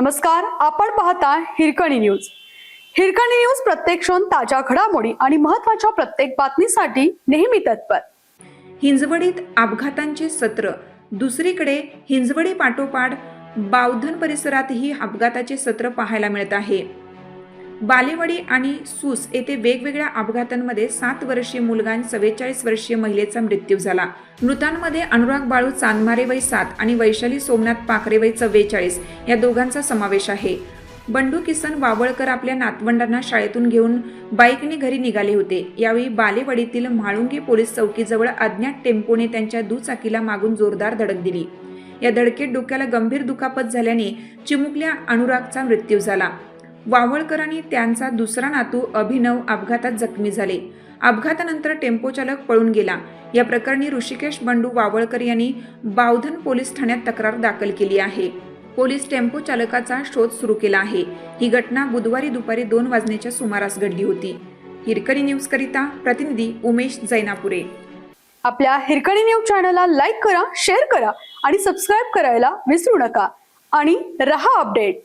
नमस्कार आपण पाहता हिरकणी न्यूज. हिरकणी न्यूज प्रत्येक क्षण ताज्या घडामोडी आणि महत्त्वाच्या प्रत्येक बातमीसाठी नेहमी तत्पर. हिंजवडीत अपघातांचे सत्र. दुसरीकडे हिंजवडी पाठोपाठ बावधन परिसरातही अपघाताचे सत्र पाहायला मिळत आहे. बालेवाडी आणि सूस येथे वेगवेगळ्या अपघातांमध्ये सात वर्षीय मुलगा आणि चव्वेचाळीस वर्षीय महिलेचा मृत्यू झाला. मृतांमध्ये अनुराग बाळू चांदमारे वय सात आणि वैशाली सोमनाथ पाखरे वय चव्वेचाळीस या दोघांचा समावेश आहे. बंडू किसन वावळकर आपल्या नातवंडांना शाळेतून घेऊन बाईकने घरी निघाले होते. यावेळी बालेवाडीतील म्हाळुंगे पोलीस चौकीजवळ अज्ञात टेम्पोने त्यांच्या दुचाकीला मागून जोरदार धडक दिली. या धडकेत डोक्याला गंभीर दुखापत झाल्याने चिमुकल्या अनुरागचा मृत्यू झाला. वावळकर आणि त्यांचा दुसरा नातू अभिनव अपघातात जखमी झाले. अपघातानंतर टेम्पो चालक पळून गेला. या प्रकरणी ऋषिकेश बंडू वावळकर यांनी बावधन पोलीस ठाण्यात तक्रार दाखल केली आहे. पोलीस टेम्पो चालकाचा शोध सुरू केला आहे. ही घटना बुधवारी दुपारी दोन वाजण्याच्या सुमारास घडली होती. हिरकणी न्यूज करिता प्रतिनिधी उमेश जैनापुरे. आपल्या हिरकणी न्यूज चॅनलला लाईक करा शेअर करा आणि सबस्क्राईब करायला विसरू नका. आणि रहा अपडेट.